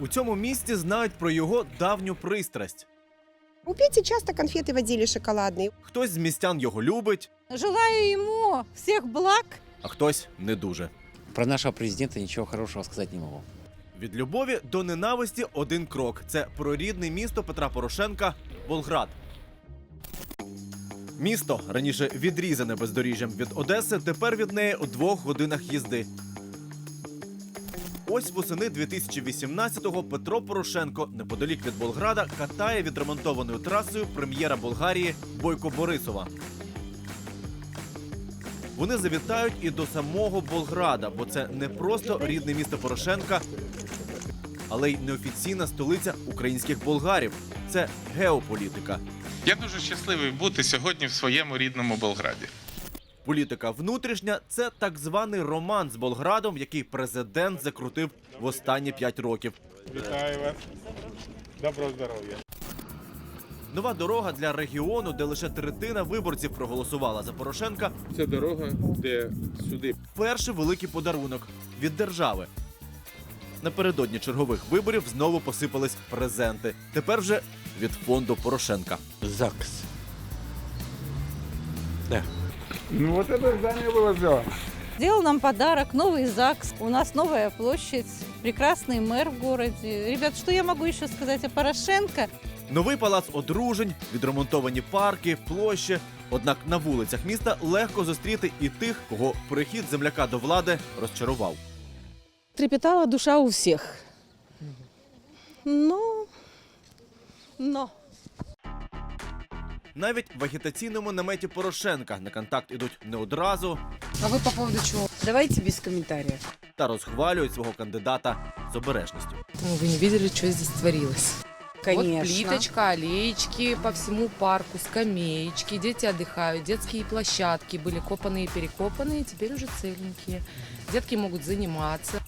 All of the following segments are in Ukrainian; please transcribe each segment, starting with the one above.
У цьому місті знають про його давню пристрасть. У Пети часто конфеты водили шоколадные. Хтось з містян його любить, Желаю ему всех благ. а хтось не дуже. Про нашего президента ничего хорошего сказать не могу. Від любові до ненависті один крок. Це про рідне місто Петра Порошенка Болград. Місто раніше відрізане бездоріжжям від Одеси, тепер від неї у двох годинах їзди. Ось восени 2018-го Петро Порошенко неподалік від Болграда катає відремонтованою трасою прем'єра Болгарії Бойко Борисова. Вони завітають і до самого Болграда, бо це не просто рідне місто Порошенка, але й неофіційна столиця українських болгарів. Це геополітика. Я дуже щасливий бути сьогодні в своєму рідному Болграді. Політика внутрішня це так званий роман з Болградом, який президент закрутив в останні п'ять років. Вітаю вас. Доброго здоров'я. Нова дорога для регіону, де лише третина виборців проголосувала за Порошенка. Це дорога, де сюди Перший великий подарунок від держави. Напередодні чергових виборів знову посипались презенти. Тепер вже від фонду Порошенка. ЗАГС. Ну вот это здание было сделано. Сделал нам подарок, новый ЗАГС. У нас новая площадь, прекрасный мэр в городе. Ребят, что я могу еще сказать о Порошенко? Новий палац одружень, відремонтовані парки, площі. Однак на вулицях міста легко зустріти і тих, кого прихід земляка до влади розчарував. Трепетала душа у всех. Но, но. Навіть в агітаційному наметі Порошенка на контакт ідуть не одразу А вы по поводу чего? Давайте без комментариев. та розхвалюють свого кандидата з обережністю. Ну, Вы не видели, что здесь творилось? Конечно. Вот плиточка, аллеечки по всему парку, скамеечки, дети отдыхают, детские площадки были копанные и перекопанные, теперь уже целенькие. Детки могут заниматься.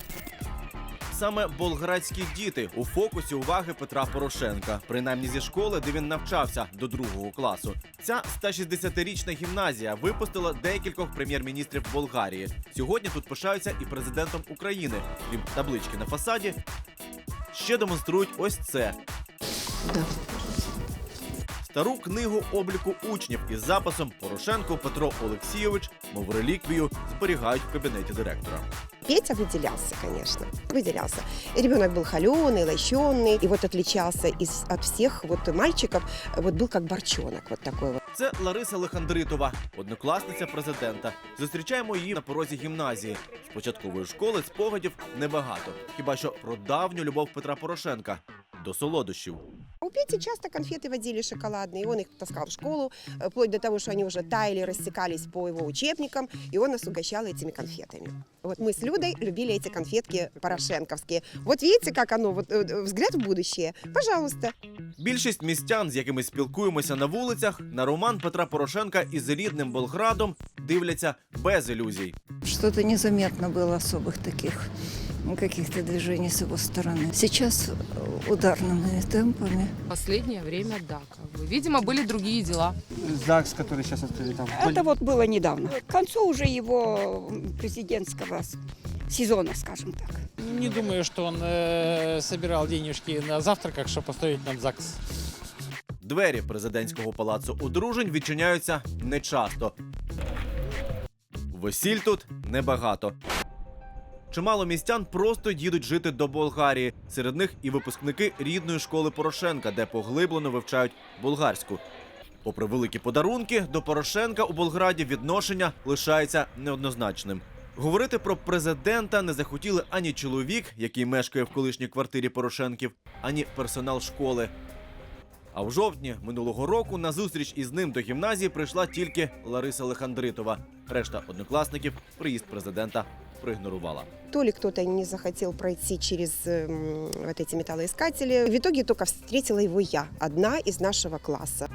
Саме болградські діти у фокусі уваги Петра Порошенка, принаймні зі школи, де він навчався до другого класу. Ця 160-річна гімназія випустила декількох прем'єр-міністрів Болгарії. Сьогодні тут пишаються і президентом України. Крім таблички на фасаді, ще демонструють ось це. Стару книгу обліку учнів із записом Порошенко Петро Олексійович, мов реліквію, зберігають в кабінеті директора. Петя выделялся, конечно, выделялся. И ребенок был холеный, лощеный, и вот отличался из, от всех вот мальчиков, вот был как борчонок вот такой вот. Це Лариса Лехандритова, однокласниця президента. Зустрічаємо її на порозі гімназії. З початкової школи спогадів небагато. Хіба що про давню любов Петра Порошенка до солодощів. У Пети часто конфеты водили шоколадные, и он их таскал в школу, э, вплоть до того, что они уже таяли, рассекались по его учебникам, и он нас угощал этими конфетами. Вот мы с Людой любили эти конфетки порошенковские. Вот видите, как оно, вот э, взгляд в будущее. Пожалуйста. Більшість містян, з якими спілкуємося на вулицях, на роман Петра Порошенка із рідним Болградом дивляться без ілюзій. Что-то незаметно было особых таких м, каких-то движений с его стороны. Сейчас э, ударными темпами. Последнее время, да, как бы. Видимо, были другие дела. ЗАГС, который сейчас открыли там. Это вот было недавно. К концу уже его м, президентского с- сезона, скажем так. Не думаю, что он э, собирал денежки на завтраках, чтобы построить нам ЗАГС. Двері президентського палацу одружень відчиняються нечасто. Весіль тут небагато. Чимало містян просто їдуть жити до Болгарії. Серед них і випускники рідної школи Порошенка, де поглиблено вивчають болгарську. Попри великі подарунки, до Порошенка у Болграді відношення лишається неоднозначним. Говорити про президента не захотіли ані чоловік, який мешкає в колишній квартирі Порошенків, ані персонал школи. А в жовтні минулого року на зустріч із ним до гімназії прийшла тільки Лариса Лехандритова. Решта однокласників приїзд президента проігнорувала. То ли кто-то не захотел пройти через вот эти металлоискатели. В итоге только встретила его я, одна из нашего класса.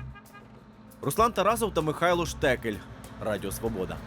Руслан Тарасов та Михайло Штекель. Радіо Свобода.